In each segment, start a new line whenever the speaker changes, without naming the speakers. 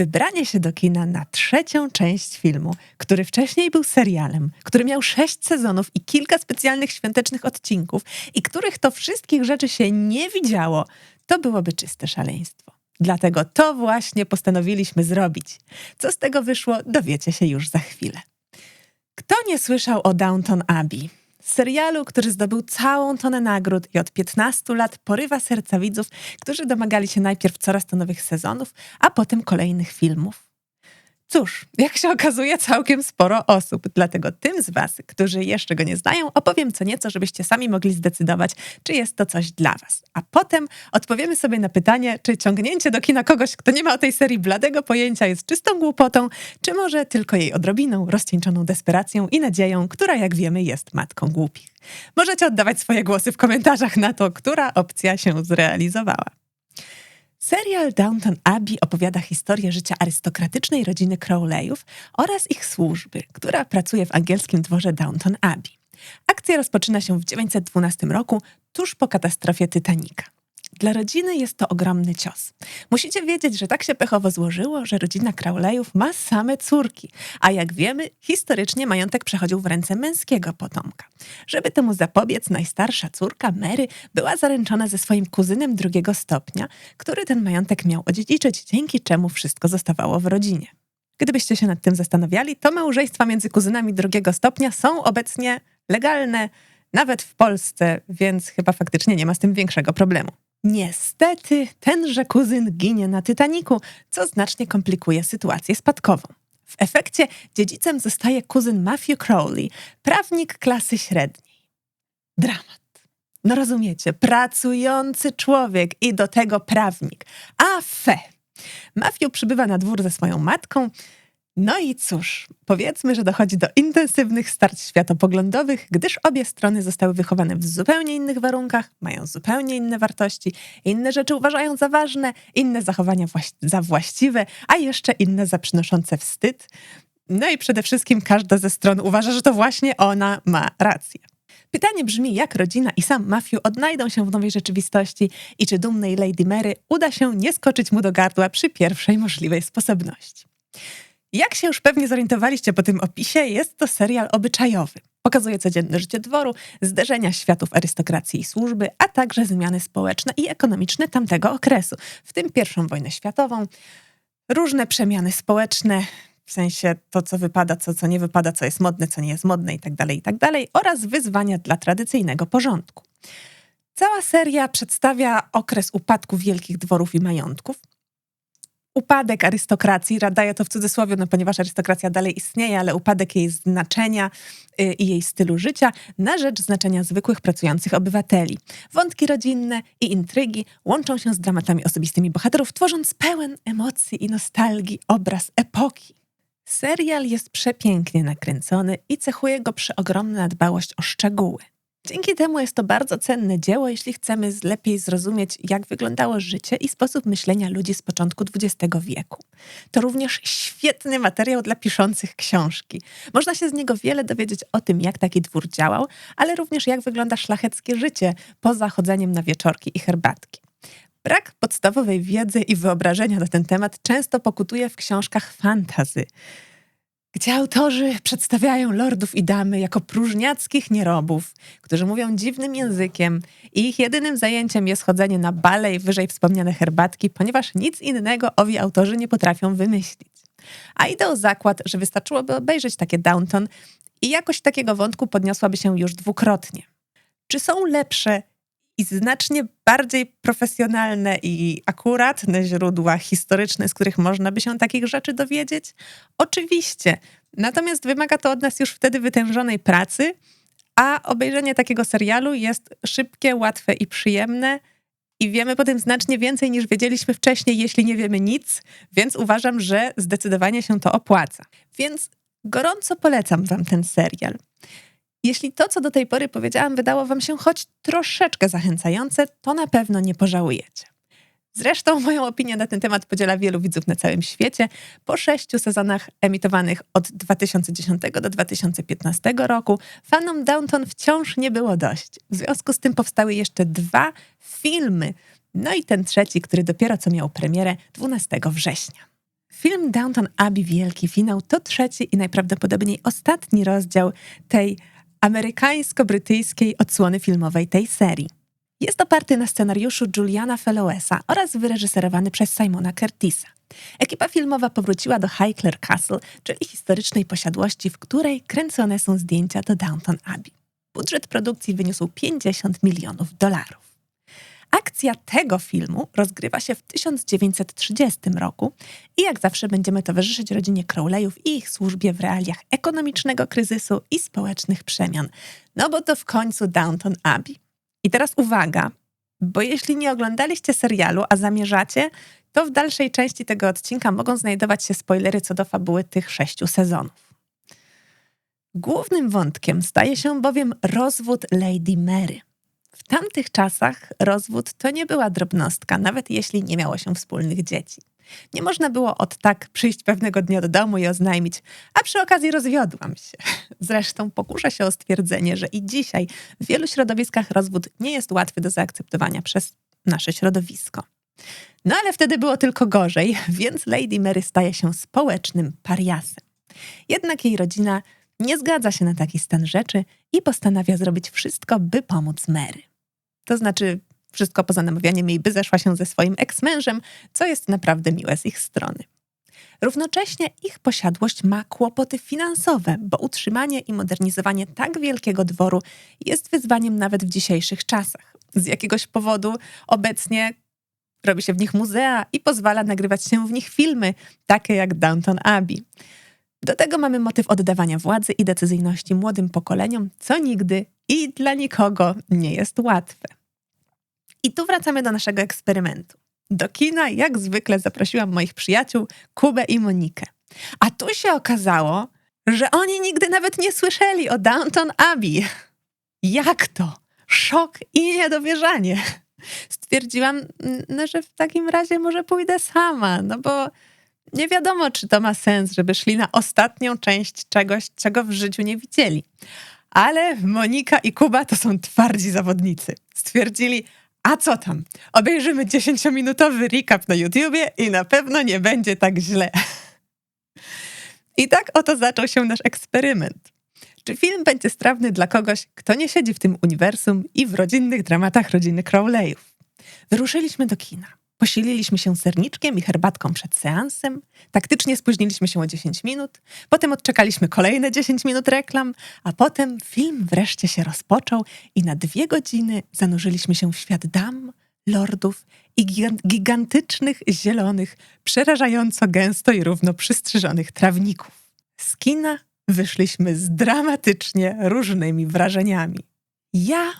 wybranie się do kina na trzecią część filmu, który wcześniej był serialem, który miał sześć sezonów i kilka specjalnych świątecznych odcinków i których to wszystkich rzeczy się nie widziało, to byłoby czyste szaleństwo. Dlatego to właśnie postanowiliśmy zrobić. Co z tego wyszło, dowiecie się już za chwilę. Kto nie słyszał o Downton Abbey? Serialu, który zdobył całą tonę nagród i od 15 lat porywa serca widzów, którzy domagali się najpierw coraz to nowych sezonów, a potem kolejnych filmów. Cóż, jak się okazuje, całkiem sporo osób. Dlatego tym z Was, którzy jeszcze go nie znają, opowiem co nieco, żebyście sami mogli zdecydować, czy jest to coś dla Was. A potem odpowiemy sobie na pytanie, czy ciągnięcie do kina kogoś, kto nie ma o tej serii bladego pojęcia, jest czystą głupotą, czy może tylko jej odrobiną, rozcieńczoną desperacją i nadzieją, która, jak wiemy, jest matką głupich. Możecie oddawać swoje głosy w komentarzach na to, która opcja się zrealizowała. Serial Downton Abbey opowiada historię życia arystokratycznej rodziny Crowleyów oraz ich służby, która pracuje w angielskim dworze Downton Abbey. Akcja rozpoczyna się w 912 roku, tuż po katastrofie Titanica. Dla rodziny jest to ogromny cios. Musicie wiedzieć, że tak się pechowo złożyło, że rodzina Crowleyów ma same córki, a jak wiemy, historycznie majątek przechodził w ręce męskiego potomka. Żeby temu zapobiec, najstarsza córka, Mary, była zaręczona ze swoim kuzynem drugiego stopnia, który ten majątek miał odziedziczyć, dzięki czemu wszystko zostawało w rodzinie. Gdybyście się nad tym zastanawiali, to małżeństwa między kuzynami drugiego stopnia są obecnie legalne, nawet w Polsce, więc chyba faktycznie nie ma z tym większego problemu. Niestety, tenże kuzyn ginie na Titaniku, co znacznie komplikuje sytuację spadkową. W efekcie dziedzicem zostaje kuzyn Matthew Crowley, prawnik klasy średniej. Dramat. No rozumiecie, pracujący człowiek i do tego prawnik. A fe! Matthew przybywa na dwór ze swoją matką, no i cóż, powiedzmy, że dochodzi do intensywnych starć światopoglądowych, gdyż obie strony zostały wychowane w zupełnie innych warunkach, mają zupełnie inne wartości, inne rzeczy uważają za ważne, inne zachowania właś za właściwe, a jeszcze inne za przynoszące wstyd. No i przede wszystkim każda ze stron uważa, że to właśnie ona ma rację. Pytanie brzmi, jak rodzina i sam Matthew odnajdą się w nowej rzeczywistości i czy dumnej Lady Mary uda się nie skoczyć mu do gardła przy pierwszej możliwej sposobności. Jak się już pewnie zorientowaliście po tym opisie, jest to serial obyczajowy. Pokazuje codzienne życie dworu, zderzenia światów arystokracji i służby, a także zmiany społeczne i ekonomiczne tamtego okresu, w tym pierwszą wojnę światową, różne przemiany społeczne, w sensie to, co wypada, co, co nie wypada, co jest modne, co nie jest modne itd., tak itd., tak oraz wyzwania dla tradycyjnego porządku. Cała seria przedstawia okres upadku wielkich dworów i majątków, upadek arystokracji, daję to w cudzysłowie, no ponieważ arystokracja dalej istnieje, ale upadek jej znaczenia y, i jej stylu życia na rzecz znaczenia zwykłych pracujących obywateli. Wątki rodzinne i intrygi łączą się z dramatami osobistymi bohaterów, tworząc pełen emocji i nostalgii obraz epoki. Serial jest przepięknie nakręcony i cechuje go przeogromna dbałość o szczegóły. Dzięki temu jest to bardzo cenne dzieło, jeśli chcemy lepiej zrozumieć, jak wyglądało życie i sposób myślenia ludzi z początku XX wieku. To również świetny materiał dla piszących książki. Można się z niego wiele dowiedzieć o tym, jak taki dwór działał, ale również jak wygląda szlacheckie życie poza chodzeniem na wieczorki i herbatki. Brak podstawowej wiedzy i wyobrażenia na ten temat często pokutuje w książkach fantazy gdzie autorzy przedstawiają lordów i damy jako próżniackich nierobów, którzy mówią dziwnym językiem i ich jedynym zajęciem jest chodzenie na bale i wyżej wspomniane herbatki, ponieważ nic innego owi autorzy nie potrafią wymyślić. A idę o zakład, że wystarczyłoby obejrzeć takie Downton i jakość takiego wątku podniosłaby się już dwukrotnie. Czy są lepsze i znacznie bardziej profesjonalne i akuratne źródła historyczne, z których można by się takich rzeczy dowiedzieć? Oczywiście. Natomiast wymaga to od nas już wtedy wytężonej pracy, a obejrzenie takiego serialu jest szybkie, łatwe i przyjemne. I wiemy po tym znacznie więcej niż wiedzieliśmy wcześniej, jeśli nie wiemy nic, więc uważam, że zdecydowanie się to opłaca. Więc gorąco polecam Wam ten serial. Jeśli to, co do tej pory powiedziałam, wydało Wam się choć troszeczkę zachęcające, to na pewno nie pożałujecie. Zresztą moją opinię na ten temat podziela wielu widzów na całym świecie. Po sześciu sezonach emitowanych od 2010 do 2015 roku fanom Downton wciąż nie było dość. W związku z tym powstały jeszcze dwa filmy. No i ten trzeci, który dopiero co miał premierę 12 września. Film Downton Abbey Wielki Finał to trzeci i najprawdopodobniej ostatni rozdział tej amerykańsko-brytyjskiej odsłony filmowej tej serii. Jest oparty na scenariuszu Juliana Fellowesa oraz wyreżyserowany przez Simona Curtisa. Ekipa filmowa powróciła do Highclere Castle, czyli historycznej posiadłości, w której kręcone są zdjęcia do Downton Abbey. Budżet produkcji wyniósł 50 milionów dolarów. Akcja tego filmu rozgrywa się w 1930 roku i jak zawsze będziemy towarzyszyć rodzinie Crowleyów i ich służbie w realiach ekonomicznego kryzysu i społecznych przemian. No bo to w końcu Downton Abbey. I teraz uwaga, bo jeśli nie oglądaliście serialu, a zamierzacie, to w dalszej części tego odcinka mogą znajdować się spoilery co do fabuły tych sześciu sezonów. Głównym wątkiem staje się bowiem rozwód Lady Mary. W tamtych czasach rozwód to nie była drobnostka, nawet jeśli nie miało się wspólnych dzieci. Nie można było od tak przyjść pewnego dnia do domu i oznajmić, a przy okazji rozwiodłam się. Zresztą pokuszę się o stwierdzenie, że i dzisiaj w wielu środowiskach rozwód nie jest łatwy do zaakceptowania przez nasze środowisko. No ale wtedy było tylko gorzej, więc Lady Mary staje się społecznym pariasem. Jednak jej rodzina nie zgadza się na taki stan rzeczy i postanawia zrobić wszystko, by pomóc Mary. To znaczy, wszystko poza namawianiem jej, by zeszła się ze swoim eksmężem, co jest naprawdę miłe z ich strony. Równocześnie ich posiadłość ma kłopoty finansowe, bo utrzymanie i modernizowanie tak wielkiego dworu jest wyzwaniem nawet w dzisiejszych czasach. Z jakiegoś powodu obecnie robi się w nich muzea i pozwala nagrywać się w nich filmy, takie jak Downton Abbey. Do tego mamy motyw oddawania władzy i decyzyjności młodym pokoleniom, co nigdy i dla nikogo nie jest łatwe. I tu wracamy do naszego eksperymentu. Do kina, jak zwykle, zaprosiłam moich przyjaciół, Kubę i Monikę. A tu się okazało, że oni nigdy nawet nie słyszeli o Downton Abbey. Jak to? Szok i niedowierzanie. Stwierdziłam, no, że w takim razie może pójdę sama, no bo nie wiadomo, czy to ma sens, żeby szli na ostatnią część czegoś, czego w życiu nie widzieli. Ale Monika i Kuba to są twardzi zawodnicy. Stwierdzili, a co tam? Obejrzymy 10-minutowy recap na YouTubie i na pewno nie będzie tak źle. I tak oto zaczął się nasz eksperyment. Czy film będzie strawny dla kogoś, kto nie siedzi w tym uniwersum i w rodzinnych dramatach rodziny Crowleyów? Wyruszyliśmy do kina. Posililiśmy się serniczkiem i herbatką przed seansem, taktycznie spóźniliśmy się o 10 minut, potem odczekaliśmy kolejne 10 minut reklam, a potem film wreszcie się rozpoczął i na dwie godziny zanurzyliśmy się w świat dam, lordów i gigantycznych, zielonych, przerażająco gęsto i równo przystrzyżonych trawników. Z kina wyszliśmy z dramatycznie różnymi wrażeniami. Ja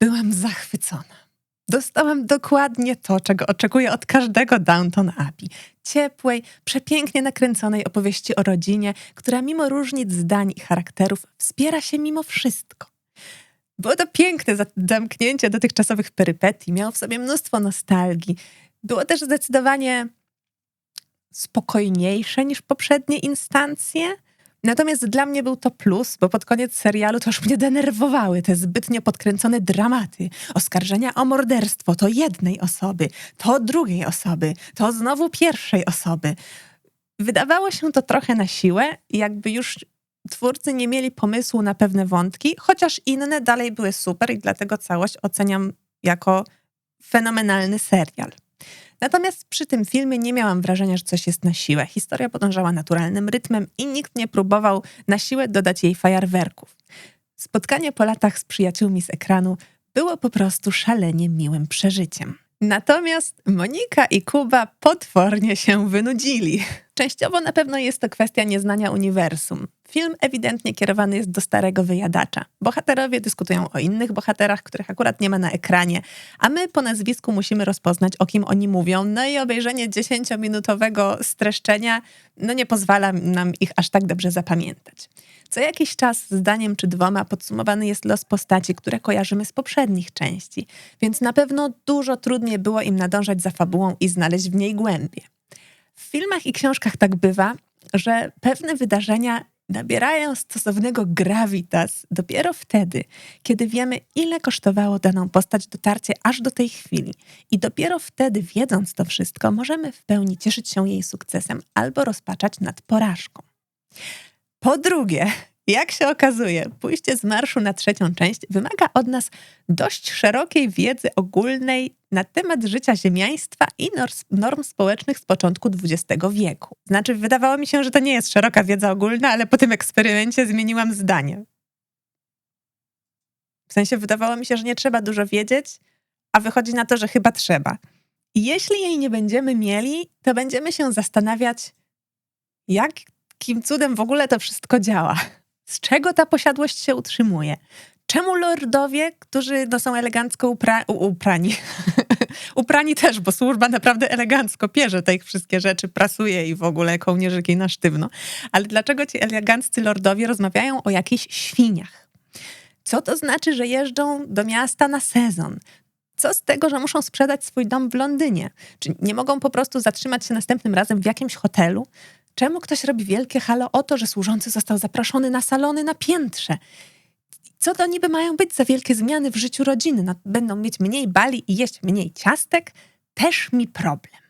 byłam zachwycona. Dostałam dokładnie to, czego oczekuję od każdego Downton Abbey. Ciepłej, przepięknie nakręconej opowieści o rodzinie, która mimo różnic zdań i charakterów wspiera się mimo wszystko. Było to piękne zamknięcie dotychczasowych perypetii, miało w sobie mnóstwo nostalgii. Było też zdecydowanie spokojniejsze niż poprzednie instancje, Natomiast dla mnie był to plus, bo pod koniec serialu to już mnie denerwowały te zbytnio podkręcone dramaty. Oskarżenia o morderstwo to jednej osoby, to drugiej osoby, to znowu pierwszej osoby. Wydawało się to trochę na siłę, jakby już twórcy nie mieli pomysłu na pewne wątki, chociaż inne dalej były super i dlatego całość oceniam jako fenomenalny serial. Natomiast przy tym filmie nie miałam wrażenia, że coś jest na siłę. Historia podążała naturalnym rytmem i nikt nie próbował na siłę dodać jej fajerwerków. Spotkanie po latach z przyjaciółmi z ekranu było po prostu szalenie miłym przeżyciem. Natomiast Monika i Kuba potwornie się wynudzili. Częściowo na pewno jest to kwestia nieznania uniwersum. Film ewidentnie kierowany jest do starego wyjadacza. Bohaterowie dyskutują o innych bohaterach, których akurat nie ma na ekranie, a my po nazwisku musimy rozpoznać, o kim oni mówią. No i obejrzenie dziesięciominutowego streszczenia no nie pozwala nam ich aż tak dobrze zapamiętać. Co jakiś czas zdaniem czy dwoma podsumowany jest los postaci, które kojarzymy z poprzednich części, więc na pewno dużo trudniej było im nadążać za fabułą i znaleźć w niej głębie. W filmach i książkach tak bywa, że pewne wydarzenia nabierają stosownego gravitas dopiero wtedy, kiedy wiemy, ile kosztowało daną postać dotarcie aż do tej chwili. I dopiero wtedy, wiedząc to wszystko, możemy w pełni cieszyć się jej sukcesem albo rozpaczać nad porażką. Po drugie, jak się okazuje, pójście z marszu na trzecią część wymaga od nas dość szerokiej wiedzy ogólnej na temat życia ziemiaństwa i norm społecznych z początku XX wieku. Znaczy, wydawało mi się, że to nie jest szeroka wiedza ogólna, ale po tym eksperymencie zmieniłam zdanie. W sensie wydawało mi się, że nie trzeba dużo wiedzieć, a wychodzi na to, że chyba trzeba. Jeśli jej nie będziemy mieli, to będziemy się zastanawiać, jakim cudem w ogóle to wszystko działa. Z czego ta posiadłość się utrzymuje? Czemu lordowie, którzy no, są elegancko upra uprani, uprani też, bo służba naprawdę elegancko pierze te ich wszystkie rzeczy, prasuje i w ogóle kołnierzyki na sztywno. Ale dlaczego ci eleganccy lordowie rozmawiają o jakichś świniach? Co to znaczy, że jeżdżą do miasta na sezon? Co z tego, że muszą sprzedać swój dom w Londynie? Czy nie mogą po prostu zatrzymać się następnym razem w jakimś hotelu? Czemu ktoś robi wielkie halo o to, że służący został zaproszony na salony na piętrze? Co to niby mają być za wielkie zmiany w życiu rodziny? No, będą mieć mniej bali i jeść mniej ciastek? Też mi problem.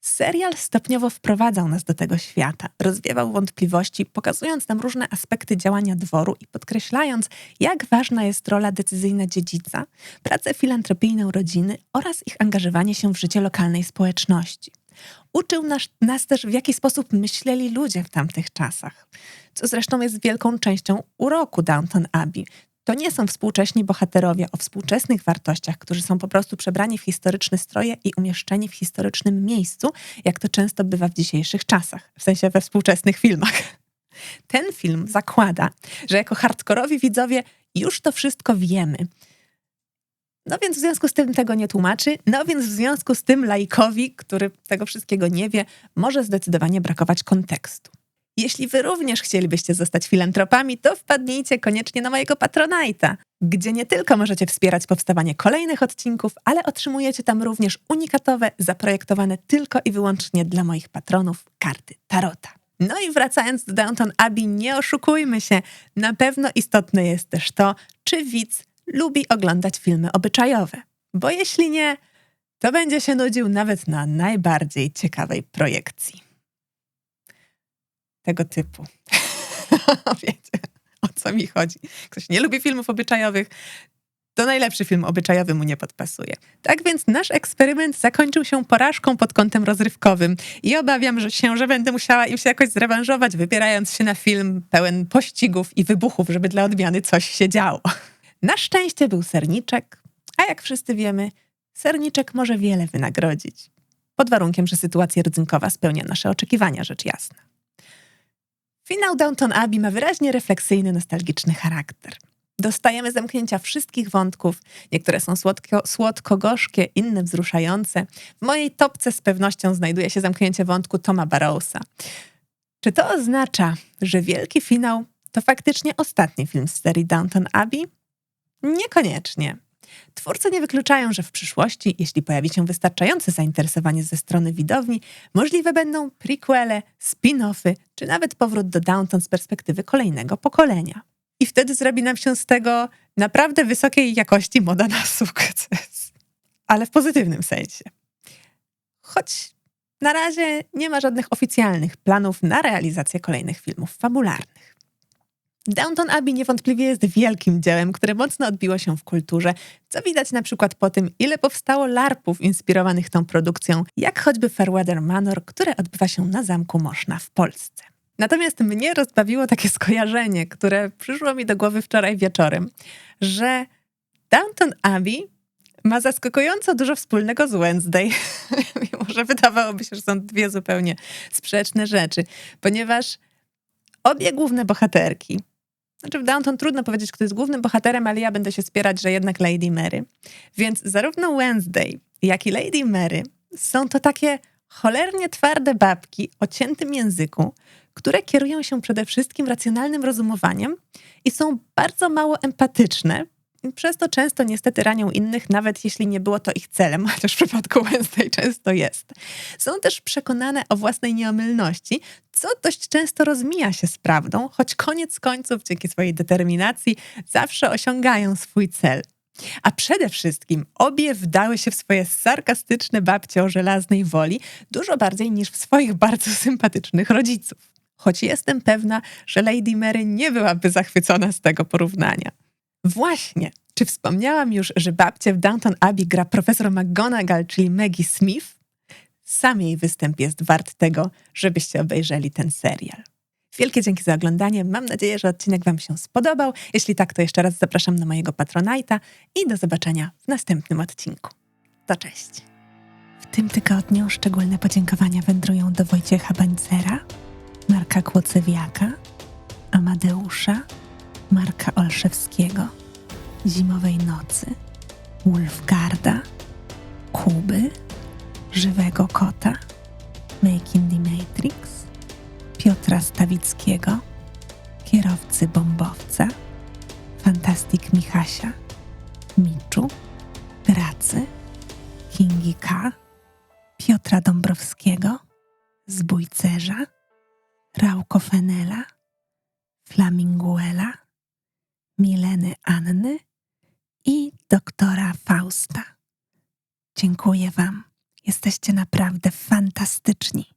Serial stopniowo wprowadzał nas do tego świata, rozwiewał wątpliwości, pokazując nam różne aspekty działania dworu i podkreślając, jak ważna jest rola decyzyjna dziedzica, pracę filantropijną rodziny oraz ich angażowanie się w życie lokalnej społeczności. Uczył nas, nas też, w jaki sposób myśleli ludzie w tamtych czasach, co zresztą jest wielką częścią uroku Downton Abbey. To nie są współcześni bohaterowie o współczesnych wartościach, którzy są po prostu przebrani w historyczne stroje i umieszczeni w historycznym miejscu, jak to często bywa w dzisiejszych czasach, w sensie we współczesnych filmach. Ten film zakłada, że jako hardkorowi widzowie już to wszystko wiemy no więc w związku z tym tego nie tłumaczy, no więc w związku z tym laikowi, który tego wszystkiego nie wie, może zdecydowanie brakować kontekstu. Jeśli wy również chcielibyście zostać filantropami, to wpadnijcie koniecznie na mojego Patronite'a, gdzie nie tylko możecie wspierać powstawanie kolejnych odcinków, ale otrzymujecie tam również unikatowe, zaprojektowane tylko i wyłącznie dla moich patronów karty Tarota. No i wracając do Downton Abbey, nie oszukujmy się, na pewno istotne jest też to, czy widz lubi oglądać filmy obyczajowe, bo jeśli nie, to będzie się nudził nawet na najbardziej ciekawej projekcji. Tego typu. Wiecie, o co mi chodzi. Ktoś nie lubi filmów obyczajowych, to najlepszy film obyczajowy mu nie podpasuje. Tak więc nasz eksperyment zakończył się porażką pod kątem rozrywkowym i obawiam że się, że będę musiała im się jakoś zrewanżować, wybierając się na film pełen pościgów i wybuchów, żeby dla odmiany coś się działo. Na szczęście był serniczek, a jak wszyscy wiemy, serniczek może wiele wynagrodzić. Pod warunkiem, że sytuacja rodzynkowa spełnia nasze oczekiwania, rzecz jasna. Finał Downton Abbey ma wyraźnie refleksyjny, nostalgiczny charakter. Dostajemy zamknięcia wszystkich wątków. Niektóre są słodko, słodko-gorzkie, inne wzruszające. W mojej topce z pewnością znajduje się zamknięcie wątku Toma Barrowsa. Czy to oznacza, że wielki finał to faktycznie ostatni film z serii Downton Abbey? Niekoniecznie. Twórcy nie wykluczają, że w przyszłości, jeśli pojawi się wystarczające zainteresowanie ze strony widowni, możliwe będą prequele, spin-offy, czy nawet powrót do Downton z perspektywy kolejnego pokolenia. I wtedy zrobi nam się z tego naprawdę wysokiej jakości moda na sukces. Ale w pozytywnym sensie. Choć na razie nie ma żadnych oficjalnych planów na realizację kolejnych filmów fabularnych. Downton Abbey niewątpliwie jest wielkim dziełem, które mocno odbiło się w kulturze, co widać na przykład po tym, ile powstało larpów inspirowanych tą produkcją, jak choćby Fairweather Manor, które odbywa się na Zamku Moszna w Polsce. Natomiast mnie rozbawiło takie skojarzenie, które przyszło mi do głowy wczoraj wieczorem, że Downton Abbey ma zaskakująco dużo wspólnego z Wednesday, mimo że wydawałoby się, że są dwie zupełnie sprzeczne rzeczy, ponieważ obie główne bohaterki znaczy w Downton trudno powiedzieć, kto jest głównym bohaterem, ale ja będę się spierać, że jednak Lady Mary. Więc zarówno Wednesday, jak i Lady Mary są to takie cholernie twarde babki o ciętym języku, które kierują się przede wszystkim racjonalnym rozumowaniem i są bardzo mało empatyczne przez to często niestety ranią innych, nawet jeśli nie było to ich celem, chociaż w przypadku Wednesday często jest. Są też przekonane o własnej nieomylności, co dość często rozmija się z prawdą, choć koniec końców dzięki swojej determinacji zawsze osiągają swój cel. A przede wszystkim obie wdały się w swoje sarkastyczne babcie o żelaznej woli dużo bardziej niż w swoich bardzo sympatycznych rodziców. Choć jestem pewna, że Lady Mary nie byłaby zachwycona z tego porównania. Właśnie, czy wspomniałam już, że babcię w Downton Abbey gra profesor McGonagall, czyli Maggie Smith? Sam jej występ jest wart tego, żebyście obejrzeli ten serial. Wielkie dzięki za oglądanie. Mam nadzieję, że odcinek Wam się spodobał. Jeśli tak, to jeszcze raz zapraszam na mojego Patronite'a i do zobaczenia w następnym odcinku. To cześć. W tym tygodniu szczególne podziękowania wędrują do Wojciecha Bańcera, Marka Kłocewiaka, Amadeusza, Marka Olszewskiego, Zimowej Nocy, Wolfgarda, Kuby, Żywego Kota, Making the Matrix, Piotra Stawickiego, kierowcy bombowca, Fantastik Michasia, Miczu, Gracy, Kingi K, Piotra Dąbrowskiego, Zbójcerza, Rauko Fenela, Flaminguela, Mileny Anny i doktora Fausta. Dziękuję Wam. Jesteście naprawdę fantastyczni.